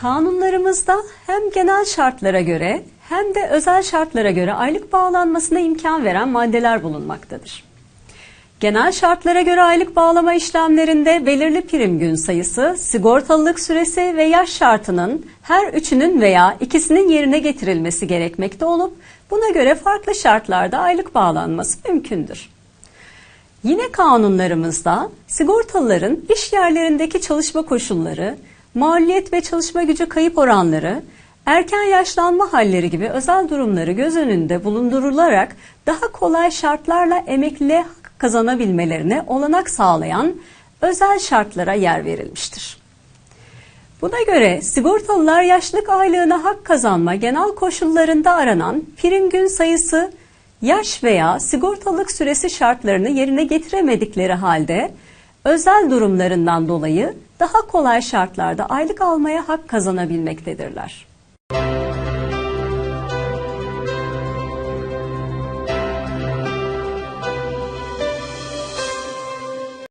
Kanunlarımızda hem genel şartlara göre hem de özel şartlara göre aylık bağlanmasına imkan veren maddeler bulunmaktadır. Genel şartlara göre aylık bağlama işlemlerinde belirli prim gün sayısı, sigortalılık süresi ve yaş şartının her üçünün veya ikisinin yerine getirilmesi gerekmekte olup buna göre farklı şartlarda aylık bağlanması mümkündür. Yine kanunlarımızda sigortalıların iş yerlerindeki çalışma koşulları, maliyet ve çalışma gücü kayıp oranları, erken yaşlanma halleri gibi özel durumları göz önünde bulundurularak daha kolay şartlarla hak kazanabilmelerine olanak sağlayan özel şartlara yer verilmiştir. Buna göre sigortalılar yaşlık aylığına hak kazanma genel koşullarında aranan prim gün sayısı yaş veya sigortalık süresi şartlarını yerine getiremedikleri halde özel durumlarından dolayı daha kolay şartlarda aylık almaya hak kazanabilmektedirler.